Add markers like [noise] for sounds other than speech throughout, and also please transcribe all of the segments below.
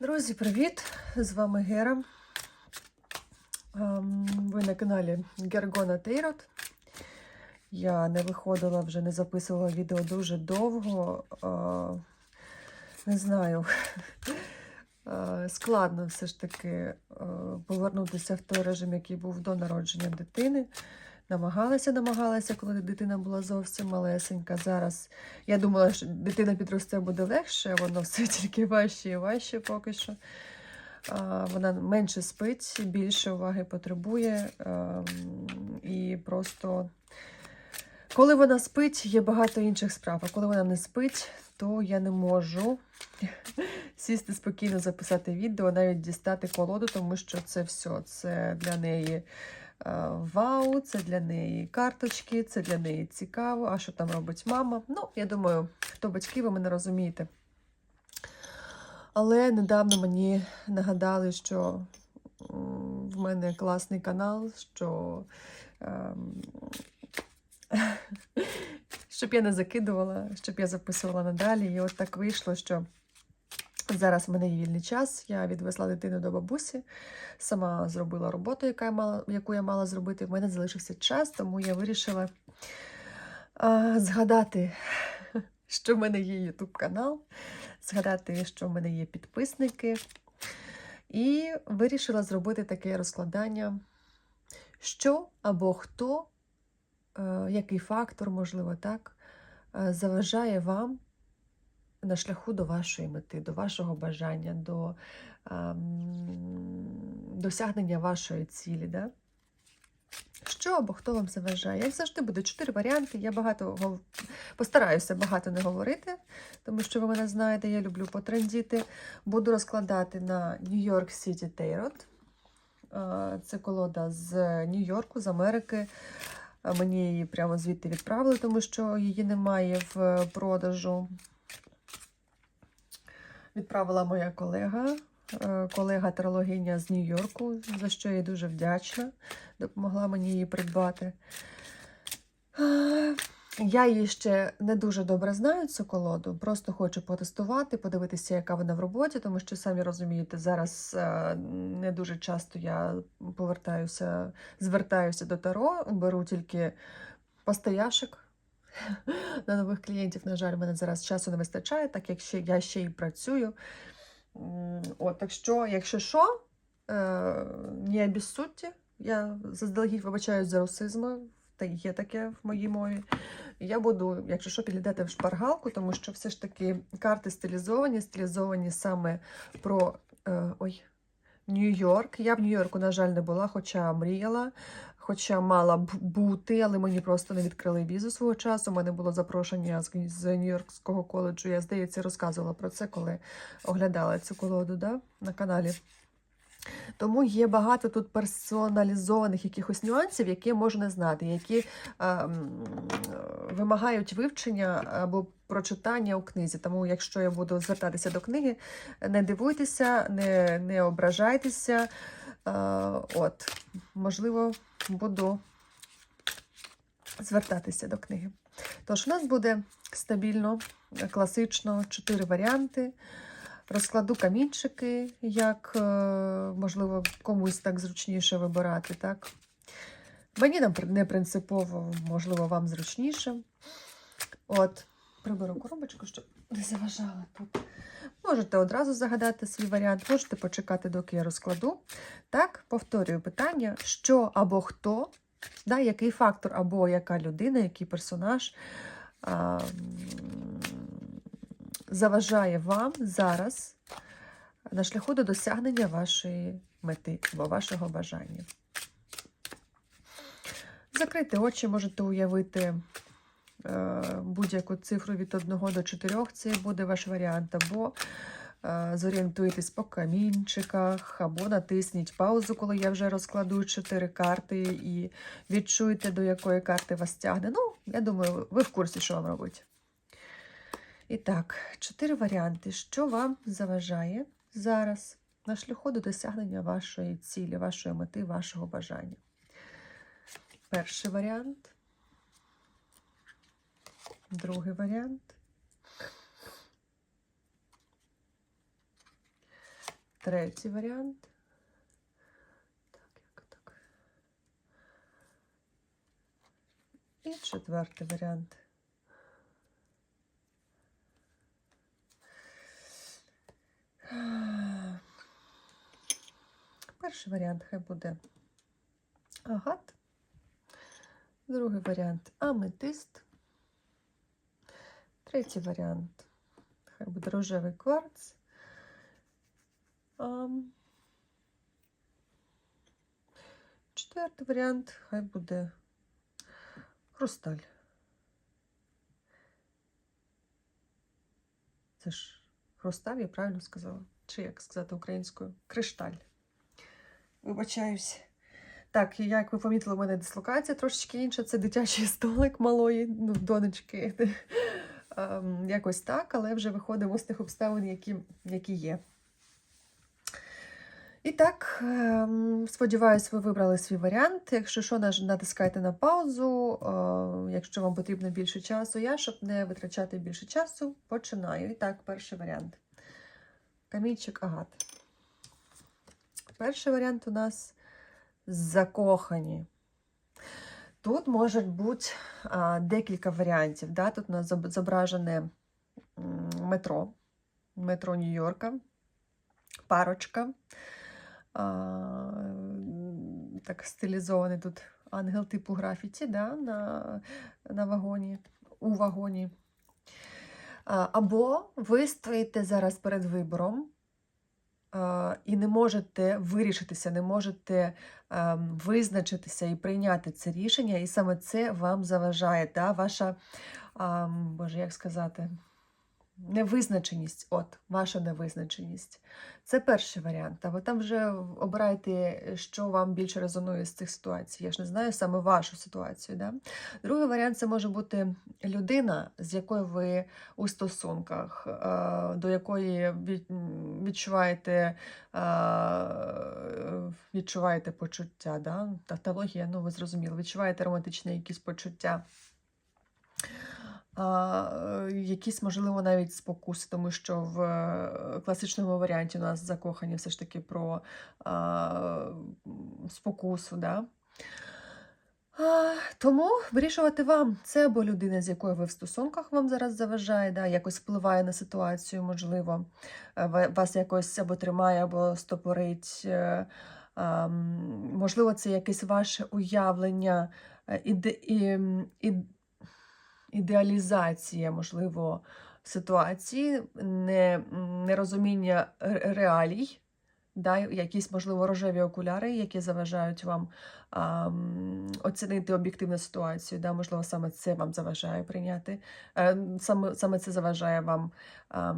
Друзі, привіт! З вами Гера. Ем, Ви на каналі Гергона Тейрот. Я не виходила вже, не записувала відео дуже довго. Е, Не знаю. [laughs] Е, Складно все ж таки е, повернутися в той режим, який був до народження дитини. Намагалася, намагалася, коли дитина була зовсім малесенька. Зараз я думала, що дитина підросте буде легше, воно все [laughs] тільки важче і важче поки що. Вона менше спить, більше уваги потребує. ем, І просто, коли вона спить, є багато інших справ. А коли вона не спить, то я не можу [laughs] сісти спокійно, записати відео, навіть дістати колоду, тому що це все. Це для неї. Е, Вау, це для неї карточки, це для неї цікаво. А що там робить мама? Ну, я думаю, хто батьки, ви мене розумієте. Але недавно мені нагадали, що в мене класний канал, що ем, [laughs] щоб я не закидувала, щоб я записувала надалі. І от так вийшло, що Зараз в мене є вільний час. Я відвезла дитину до бабусі, сама зробила роботу, яка я мала, яку я мала зробити. В мене залишився час, тому я вирішила а, згадати, що в мене є YouTube канал, згадати, що в мене є підписники. І вирішила зробити таке розкладання, що або хто, е, який фактор, можливо, так, е, заважає вам на шляху до вашої мети, до вашого бажання, до ем, досягнення вашої цілі. Да? Що або хто вам заважає? Як завжди буде чотири варіанти. Я багато гов- постараюся багато не говорити, тому що ви мене знаєте, я люблю потрендіти. Буду розкладати на City Tarot. Е, Це колода з Нью-Йорку, з Америки. Е, Мені її прямо звідти відправили, тому що її немає в продажу відправила моя колега, е, колега тарологиня з Нью-Йорку, за що я дуже вдячна. Допомогла мені її придбати. Е, Я її ще не дуже добре знаю, цю колоду. Просто хочу потестувати, подивитися, яка вона в роботі, тому що, самі розумієте, зараз е, не дуже часто я повертаюся, звертаюся до Таро, беру тільки постояшек. [laughs] На нових клієнтів, на жаль, мене зараз часу не вистачає, так як ще, я ще й працюю. От, так що, якщо що, не обіссудьте. Я заздалегідь вибачаюсь за русизми, та є таке в моїй мові. Я буду, якщо що, підглядати в шпаргалку, тому що все ж таки карти стилізовані, стилізовані саме про е, ой, Нью-Йорк. Я в Нью-Йорку, на жаль, не була, хоча мріяла. Хоча мала б бути, але мені просто не відкрили візу свого часу. У мене було запрошення з, Нью-Йоркського коледжу. Я, здається, розказувала про це, коли оглядала цю колоду да, на каналі. Тому є багато тут персоналізованих якихось нюансів, які можна знати, які е, м, вимагають вивчення або прочитання у книзі. Тому, якщо я буду звертатися до книги, не дивуйтеся, не, не ображайтеся. Е, от, можливо, буду звертатися до книги. Тож, у нас буде стабільно, класично, чотири варіанти. Розкладу камінчики, як, е, можливо, комусь так зручніше вибирати. так? Мені не принципово, можливо, вам зручніше. От, приберу коробочку, щоб не заважала тут. Можете одразу загадати свій варіант, можете почекати, доки я розкладу. Так, повторюю питання: що або хто, да, який фактор, або яка людина, який персонаж а, заважає вам зараз на шляху до досягнення вашої мети або вашого бажання. Закрити очі, можете уявити будь-яку цифру від 1 до 4, це буде ваш варіант, або е, зорієнтуйтесь по камінчиках, або натисніть паузу, коли я вже розкладу 4 карти, і відчуйте, до якої карти вас тягне. Ну, я думаю, ви в курсі, що вам робити. І так, чотири варіанти. Що вам заважає зараз на шляху до досягнення вашої цілі, вашої мети, вашого бажання? Перший варіант. Другий варіант. Третій варіант. Так, як так. І четвертий варіант. Перший варіант хай буде агат. Другий варіант аметист. Третій варіант хай буде рожевий кварц. Ам, Четвертий варіант хай буде хрусталь. Це ж хрусталь, я правильно сказала? Чи як сказати українською? Кришталь. Вибачаюсь. Так, як ви помітили, у мене дислокація трошечки інша. Це дитячий столик малої, ну, донечки. Ем, Якось так, але вже виходимо з тих обставин, які, які є. І так, ем, сподіваюсь, ви вибрали свій варіант. Якщо що, натискайте на паузу. Е, Якщо вам потрібно більше часу, я, щоб не витрачати більше часу, починаю. І так, перший варіант. Камінчик агат. Перший варіант у нас закохані. Тут можуть бути декілька варіантів. Да? Тут у нас зображене метро, метро Нью-Йорка, парочка. Так стилізований тут ангел типу графіті да? на, на вагоні, у вагоні. Або ви стоїте зараз перед вибором і не можете вирішитися, не можете ем, визначитися і прийняти це рішення, і саме це вам заважає, да? ваша, боже, як сказати, невизначеність, от, ваша невизначеність. Це перший варіант. А ви там вже обирайте, що вам більше резонує з цих ситуацій. Я ж не знаю саме вашу ситуацію. Да? Другий варіант це може бути людина, з якою ви у стосунках, до якої відчуваєте, е, відчуваєте почуття. Да? Тавтологія, ну ви зрозуміли, відчуваєте романтичні якісь почуття. Якісь, можливо, навіть спокуси, тому що в е, класичному варіанті у нас закохані все ж таки про а, спокусу. Да? Тому вирішувати вам, це або людина, з якою ви в стосунках вам зараз заважає, да, якось впливає на ситуацію, можливо, е, вас якось або тримає, або стопорить. е, Можливо, це якесь ваше уявлення, е, іде, і, і, ідеалізація, можливо, ситуації, не, нерозуміння ре- реалій, да, якісь, можливо, рожеві окуляри, які заважають вам а, оцінити об'єктивну ситуацію. Да, можливо, саме це вам заважає прийняти, е, саме, саме це заважає вам а,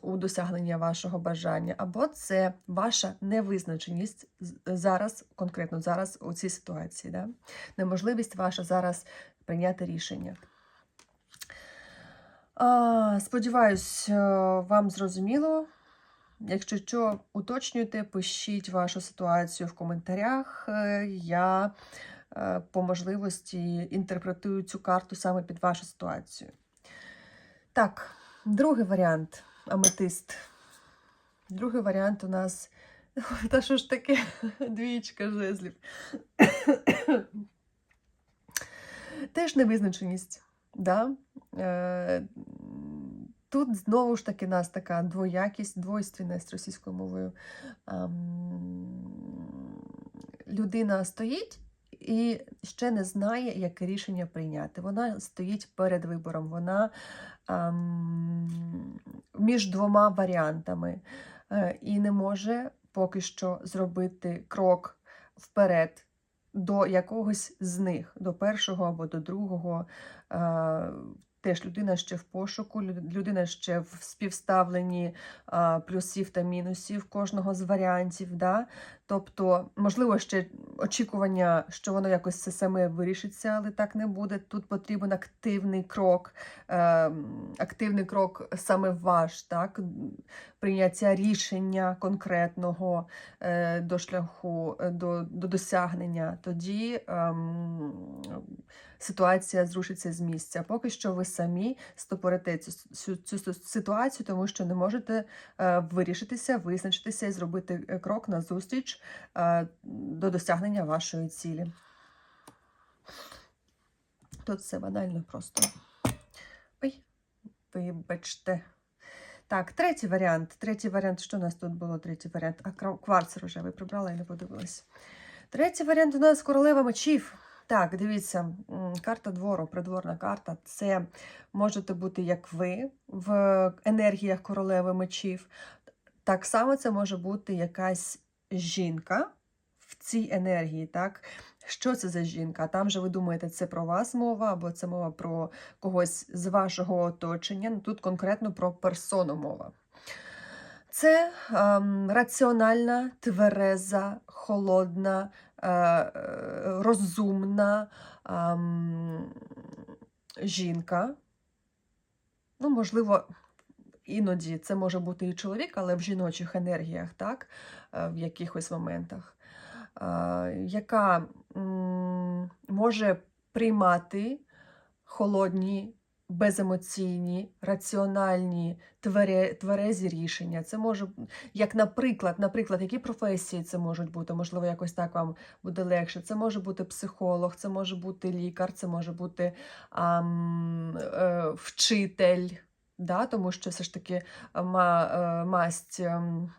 у досягненні вашого бажання, або це ваша невизначеність зараз, конкретно зараз у цій ситуації. Да? Неможливість ваша зараз прийняти рішення. Сподіваюсь, е, вам зрозуміло. Якщо що, уточнюйте, пишіть вашу ситуацію в коментарях. Е, Я е, по можливості інтерпретую цю карту саме під вашу ситуацію. Так, другий варіант аметист. Другий варіант у нас. [laughs] Та що ж таке? [laughs] Двічка жезлів. [coughs] Теж невизначеність. Да? Е, Тут знову ж таки нас така двоякість, двойственність російською мовою. Ем, Людина стоїть і ще не знає, яке рішення прийняти. Вона стоїть перед вибором, вона ем, між двома варіантами е, і не може поки що зробити крок вперед до якогось з них, до першого або до другого. Теж людина ще в пошуку, людина ще в співставленні а, плюсів та мінусів кожного з варіантів. Да? Тобто, можливо, ще очікування, що воно якось все саме вирішиться, але так не буде. Тут потрібен активний крок, е, активний крок саме ваш, так? прийняття рішення конкретного е, до шляху, е, до, до досягнення. Тоді ем, ситуація зрушиться з місця. Поки що ви самі стопорите цю, цю, цю ситуацію, тому що не можете е, вирішитися, визначитися і зробити е, крок назустріч е, до досягнення вашої цілі. Тут все банально просто. Ой, вибачте. Так, третій варіант. Третій варіант, що у нас тут було? Третій варіант. А кварц рожевий прибрала і не подивилась. Третій варіант у нас королева мечів. Так, дивіться, карта двору, придворна карта. Це можете бути як ви в енергіях королеви мечів. Так само це може бути якась жінка в цій енергії. так? Що це за жінка? Там же ви думаєте, це про вас мова, або це мова про когось з вашого оточення. Ну, Тут конкретно про персону мова. Це ем, раціональна, твереза, холодна, розумна ем, жінка. Ну, можливо, іноді це може бути і чоловік, але в жіночих енергіях, так, е, в якихось моментах, е, яка може приймати холодні, беземоційні, раціональні, твере, тверезі рішення. Це може, як, наприклад, наприклад, які професії це можуть бути, можливо, якось так вам буде легше. Це може бути психолог, це може бути лікар, це може бути ам, е, вчитель. Да, тому що все ж таки ма, е, масть ем,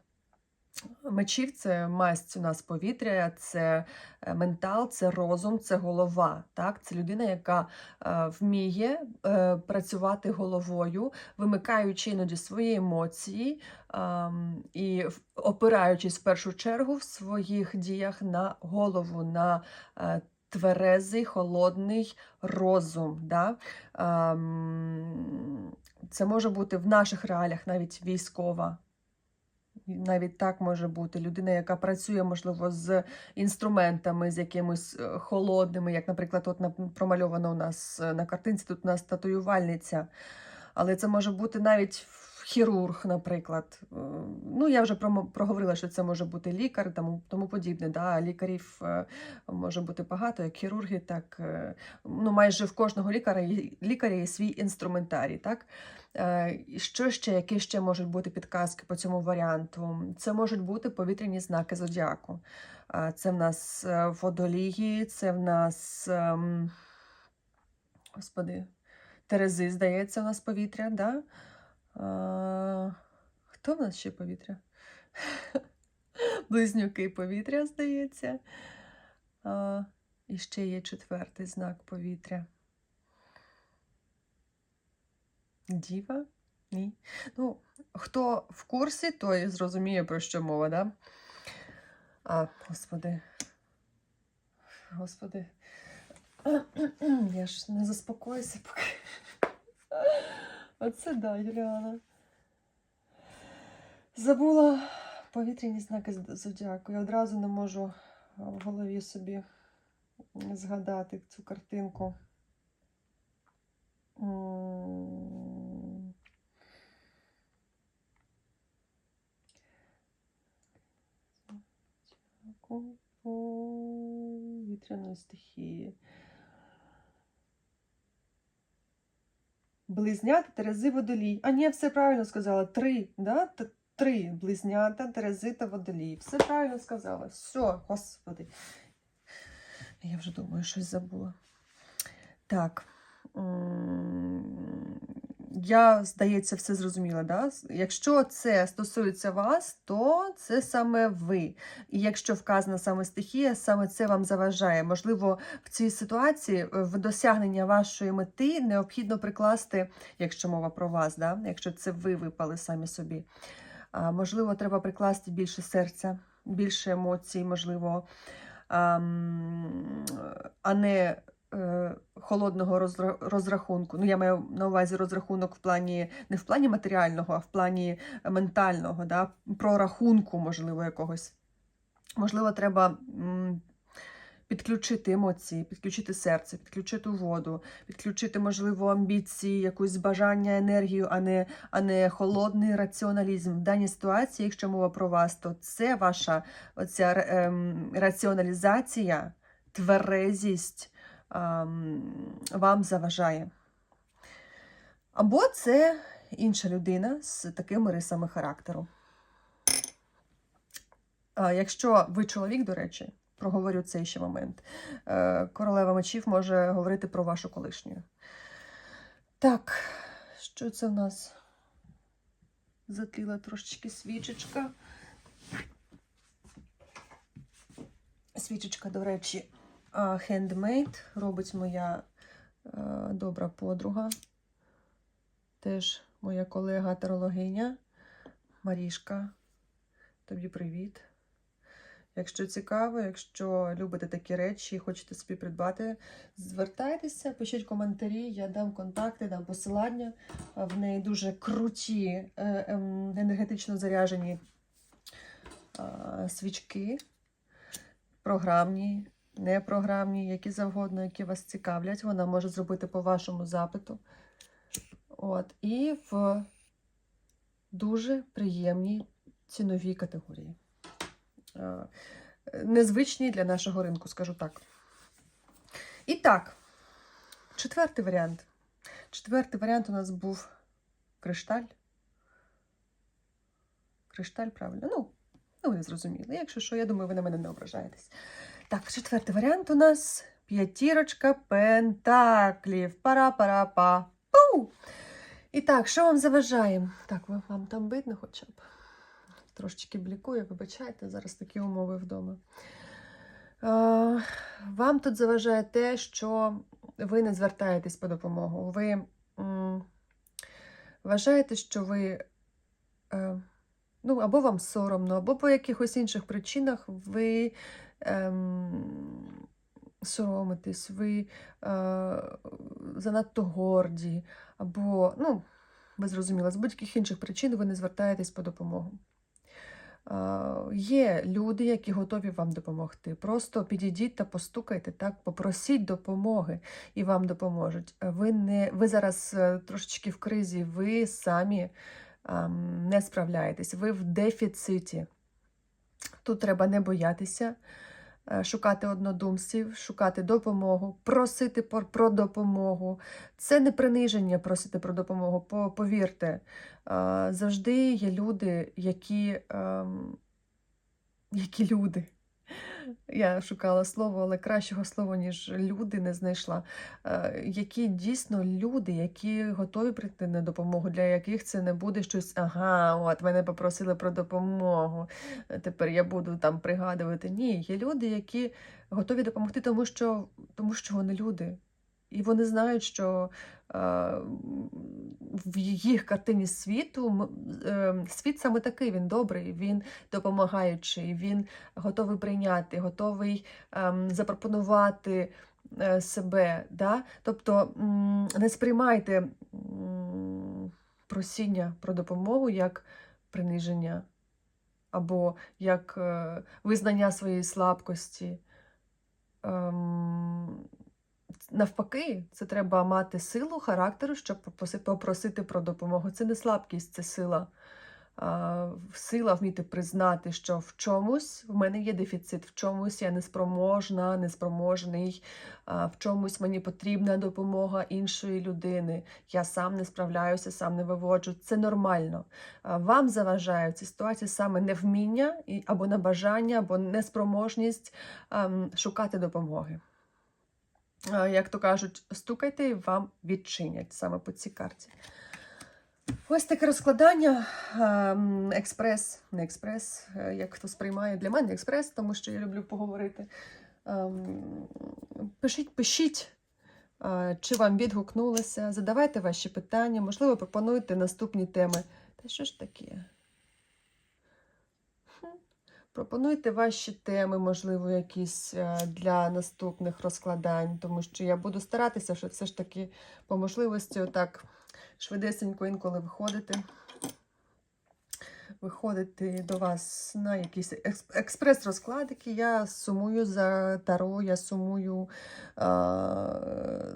мечів це масть у нас повітря, це е, ментал, це розум, це голова. Так? Це людина, яка е, вміє е, працювати головою, вимикаючи іноді свої емоції і опираючись в першу чергу в своїх діях на голову, на тверезий, холодний розум. Да? Це може бути в наших реаліях навіть військова. Навіть так може бути людина, яка працює, можливо, з інструментами, з якимись е, холодними, як, наприклад, от промальовано у нас е, на картинці, тут у нас татуювальниця. Але це може бути навіть хірург, наприклад. Е, Ну, я вже проговорила, що це може бути лікар, тому, тому подібне. Да? Лікарів е, може бути багато, як хірурги, так е, ну, майже в кожного лікаря, лікаря є свій інструментарій. Так? Що ще, які ще можуть бути підказки по цьому варіанту? Це можуть бути повітряні знаки зодіаку. Це в нас водолії, це в нас, ем, господи, Терези, здається, у нас повітря, да? Хто в нас ще повітря? [laughs] Близнюки повітря, здається. Е, І ще є четвертий знак повітря. Діва? Ні. Ну, хто в курсі, той зрозуміє, про що мова, да? А, господи. Господи. [clears throat] Я ж не заспокоюся поки. Оце да, Юліана. Забула повітряні знаки зодіаку. Я одразу не можу в голові собі згадати цю картинку. М. Зодіаку по вітряної стихії. Близнята, Терези, Водолій. А ні, все правильно сказала. Три, да? Три близнята, Терези та Водолій. Все правильно сказала. Все, господи. Я вже думаю, щось забула. Так. Я, здається, все зрозуміла. Да? Якщо це стосується вас, то це саме ви. І якщо вказана саме стихія, саме це вам заважає. Можливо, в цій ситуації е, в досягнення вашої мети необхідно прикласти, якщо мова про вас, да? якщо це ви випали самі собі. Можливо, треба прикласти більше серця, більше емоцій, можливо, а не холодного розрахунку. Ну, я маю на увазі розрахунок в плані не в плані матеріального, а в плані ментального, да? прорахунку, можливо, якогось. Можливо, треба підключити емоції, підключити серце, підключити воду, підключити, можливо, амбіції, якусь бажання, енергію, а не, а не холодний раціоналізм. В даній ситуації, якщо мова про вас, то це ваша оця ем, раціоналізація, тверезість, вам заважає. Або це інша людина з такими рисами характеру. Якщо ви чоловік, до речі, проговорю цей ще момент. Е, Королева мечів може говорити про вашу колишню. Так, що це в нас? Затліла трошечки свічечка. Свічечка, до речі, хендмейд робить моя е, добра подруга. Теж моя колега тарологиня Марішка. Тобі привіт. Якщо цікаво, якщо любите такі речі і хочете собі придбати, звертайтеся, пишіть коментарі, я дам контакти, дам посилання. В неї дуже круті, е, ем, енергетично заряжені свічки, програмні, непрограмні, які завгодно, які вас цікавлять. Вона може зробити по вашому запиту. От, і в дуже приємній ціновій категорії. Незвичній для нашого ринку, скажу так. І так, четвертий варіант. Четвертий варіант у нас був кришталь. Кришталь, правильно. Ну, ну ви зрозуміли. Якщо що, я думаю, ви на мене не ображаєтесь. Так, четвертий варіант у нас п'ятірочка пентаклів. Пара-пара-па. Пу! І так, що вам заважає? Так, вам там видно хоча б? Трошечки блікує, вибачайте, зараз такі умови вдома. Вам тут заважає те, що ви не звертаєтесь по допомогу. Ви вважаєте, що ви е, ну, або вам соромно, або по якихось інших причинах ви ем, соромитесь, ви е, занадто горді, або, ну, ви зрозуміли, з будь-яких інших причин ви не звертаєтесь по допомогу. Е, Є люди, які готові вам допомогти. Просто підійдіть та постукайте, так, попросіть допомоги і вам допоможуть. Ви, не, ви зараз е, трошечки в кризі, ви самі ем, не справляєтесь, ви в дефіциті. Тут треба не боятися, шукати однодумців, шукати допомогу, просити про, про допомогу. Це не приниження просити про допомогу. Повірте, е, завжди є люди, які, ем, які люди. Я шукала слово, але кращого слова, ніж люди, не знайшла. Е, Які дійсно люди, які готові прийти на допомогу, для яких це не буде щось, ага, от мене попросили про допомогу. Тепер я буду там пригадувати. Ні, є люди, які готові допомогти, тому що, тому що вони люди. І вони знають, що е, в їх картині світу е, світ саме такий, він добрий, він допомагаючий, він готовий прийняти, готовий ем, запропонувати е, себе. Да? Тобто не сприймайте просіння про допомогу як приниження або як е, визнання своєї слабкості. Навпаки, це треба мати силу характеру, щоб попросити про допомогу. Це не слабкість, це сила. Сила вміти признати, що в чомусь в мене є дефіцит, в чомусь я неспроможна, неспроможний, в чомусь мені потрібна допомога іншої людини. Я сам не справляюся, сам не виводжу. Це нормально. Вам заважають ці ситуації саме невміння або небажання, або неспроможність ем, шукати допомоги. Як то кажуть, стукайте і вам відчинять саме по цій карті. Ось таке розкладання. Експрес, не експрес, е, як хто сприймає для мене експрес, тому що я люблю поговорити. Пишіть, пишіть, чи вам відгукнулося, задавайте ваші питання, можливо, пропонуйте наступні теми. Та що ж таке? Пропонуйте ваші теми, можливо, якісь е, для наступних розкладань, тому що я буду старатися, що все ж таки по можливості отак швидесенько інколи виходити. Виходити до вас на якісь екс- експрес-розкладики. Я сумую за Таро, я сумую а,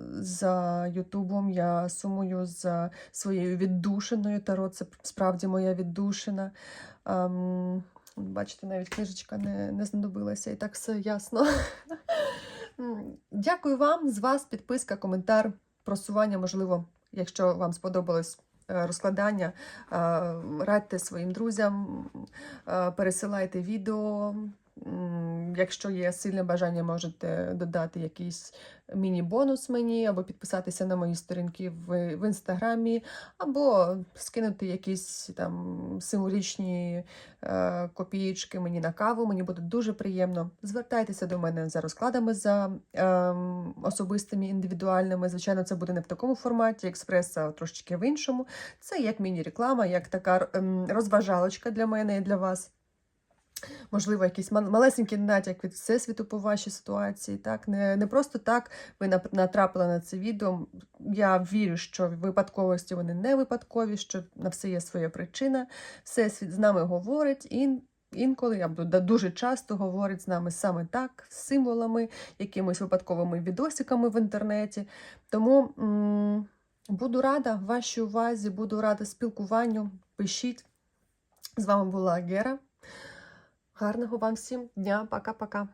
за Ютубом, я сумую за своєю віддушиною. Таро це справді моя віддушина. Ам, бачите, навіть книжечка не, не знадобилася, і так все ясно. [laughs] Дякую вам. З вас підписка, коментар, просування, можливо, якщо вам сподобалось е, розкладання, е, радьте своїм друзям, е, пересилайте відео. Якщо є сильне бажання, можете додати якийсь міні-бонус мені, або підписатися на мої сторінки в, в інстаграмі, або скинути якісь там символічні е, копієчки мені на каву. Мені буде дуже приємно. Звертайтеся до мене за розкладами за ем, особистими індивідуальними. Звичайно, це буде не в такому форматі експрес, а трошечки в іншому. Це як міні-реклама, як така розважалочка для мене і для вас. Можливо, якийсь мал- малесенький натяк від всесвіту по вашій ситуації. Так? Не, не просто так ви натрапили на це відео. Я вірю, що випадковості вони не випадкові, що на все є своя причина. Всесвіт з нами говорить і. Інколи або дуже часто говорить з нами саме так, з символами, якимись випадковими відосиками в інтернеті. Тому м, буду рада вашій увазі, буду рада спілкуванню. Пишіть. З вами була Гера. Гарного вам всім дня. Пока-пока.